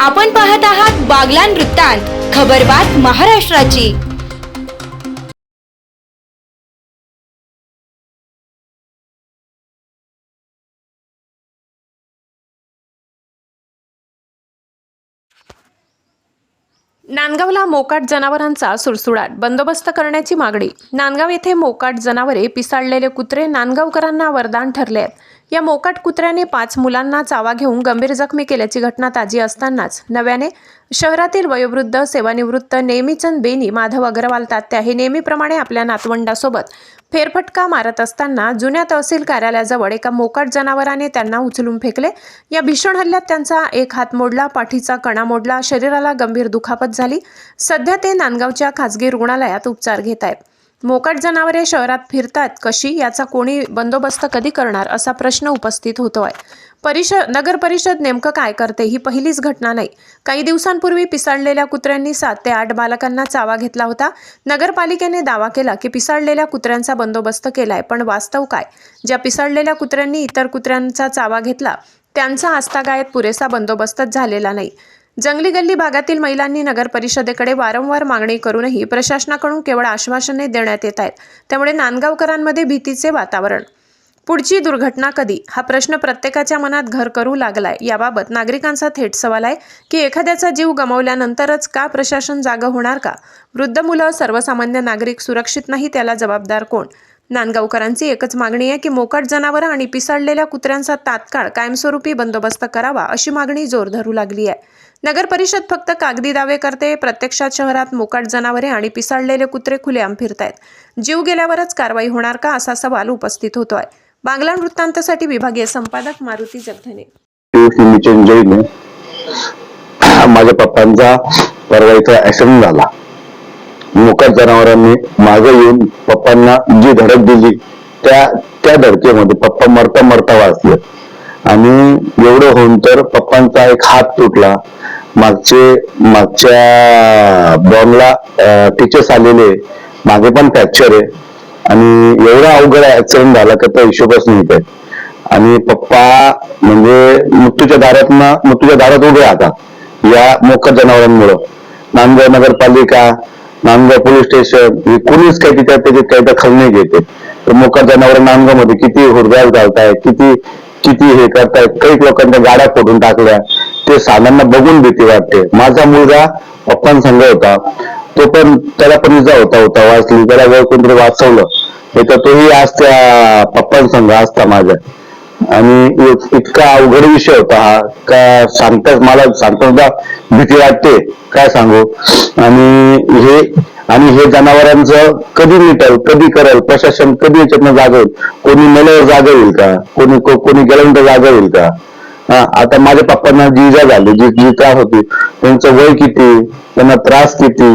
आपण पाहत आहात बागलान वृत्तांत खबरबात महाराष्ट्राची. नांदगावला मोकाट जनावरांचा सुळसुळाट बंदोबस्त करण्याची मागणी. नांदगाव येथे मोकाट जनावरे पिसाळलेले कुत्रे नांदगावकरांना वरदान ठरले आहेत. या मोकाट कुत्र्याने पाच मुलांना चावा घेऊन गंभीर जखमी केल्याची घटना ताजी असतानाच. नव्याने शहरातील वयोवृद्ध सेवानिवृत्त नेहमीचंद बेनी माधव अग्रवाल तात्या हे नेहमीप्रमाणे आपल्या नातवंडासोबत फेरफटका मारत असताना जुन्या तहसील कार्यालयाजवळ एका मोकाट जनावराने त्यांना उचलून फेकले. या भीषण हल्ल्यात त्यांचा एक हात मोडला पाठीचा कणा मोडला शरीराला गंभीर दुखापत झाली. सध्या ते नांदगावच्या खासगी रुग्णालयात उपचार घेत आहेत मोकाट जनावरे शहरात फिरतात कशी? याचा कोणी बंदोबस्त कधी करणार? असा प्रश्न उपस्थित होतोय. परिषद नगर परिषद नेमकं काय करते? ही पहिलीच घटना नाही. काही दिवसांपूर्वी पिसाळलेल्या कुत्र्यांनी सात ते आठ बालकांना चावा घेतला होता. नगरपालिकेने दावा केला की पिसाळलेल्या कुत्र्यांचा बंदोबस्त केलाय पण वास्तव काय? ज्या पिसाळलेल्या कुत्र्यांनी इतर कुत्र्यांचा चावा घेतला त्यांचा आस्थागायत पुरेसा बंदोबस्तच झालेला नाही. जंगली गल्ली भागातील महिलांनी नगर परिषदेकडे वारंवार मागणी करूनही प्रशासनाकडून केवळ आश्वासने देण्यात येत आहेत. त्यामुळे नांदगावकरांमध्ये भीतीचे वातावरण. पुढची दुर्घटना कधी? हा प्रश्न प्रत्येकाच्या मनात घर करू लागलाय. याबाबत नागरिकांचा थेट सवाल आहे की एखाद्याचा जीव गमावल्यानंतरच का प्रशासन जागं होणार का? वृद्ध मुलं सर्वसामान्य नागरिक सुरक्षित नाही त्याला जबाबदार कोण? नांदगावकरांची एकच मागणी आहे की मोकट जनावरं आणि पिसाळलेल्या कुत्र्यांचा तात्काळ कायमस्वरूपी बंदोबस्त करावा अशी मागणी जोर धरू लागली आहे. नगर परिषद फक्त कागदी दावे करते प्रत्यक्षात शहरात मोकाट जनावरे आणि पिसाळलेले कुत्रे खुलेआम फिरतायत. जीव गेल्यावरच कारवाई होणार का असा सवाल उपस्थित होतोय. बांगला वृत्तांतासाठी विभागीय संपादक मारुती जगधने. माझ्या पप्पांचा परवा इथं ऍक्सिडेंट झाला. मोकाट जनावरांनी मागे येऊन पप्पांना जी धडक दिली त्या त्या धडकेमध्ये पप्पा मरता मरता वाचले. आणि एवढं होऊन तर पप्पांचा एक हात तुटला. मागचे मागच्या बॉनला टीचर्स आलेले. मागे पण फ्रॅक्चर आहे. आणि एवढा अवघड ऍक्सिडेंट झाला का त्या हिशोबच नाही काय. आणि पप्पा म्हणजे मृत्यूच्या दारात मृत्यूच्या दारात उभे आता. या मोकट जनावरांमुळं. नांदगाव नगरपालिका नांदगाव पोलीस स्टेशन हे कोणीच काही तिच्या त्याच्यात काही दखल नाही घेते तर मोकट जनावर नांदगावमध्ये किती हुरगाव घालताय किती किती हे करतायत काही लोकांच्या गाड्या फोडून टाकल्या. ते साधांना बघून भीती वाटते. माझा मुलगा पप्पांसंग होता. तो पण त्याला पण इजा होता होता. वाचली. त्याला वेळ कोणतरी वाचवलं. नाही तर तोही आज त्या पप्पांसंग असता माझ्या. आणि इतका अवघड विषय होता हा. का सांगताच मला सांगताना भीती वाटते. काय सांगू? आणि हे आणि हे जनावरांचं कधी मिटल कधी करल प्रशासन कधी याच्यातनं जागवेल होईल कोणी मेल्यावर जागा होईल का? कोणी कोणी गेल्यानंतर जागा होईल का? आता माझ्या पप्पांना जी इजा झाली जी जी त्रास होती त्यांचं वय किती त्यांना त्रास किती?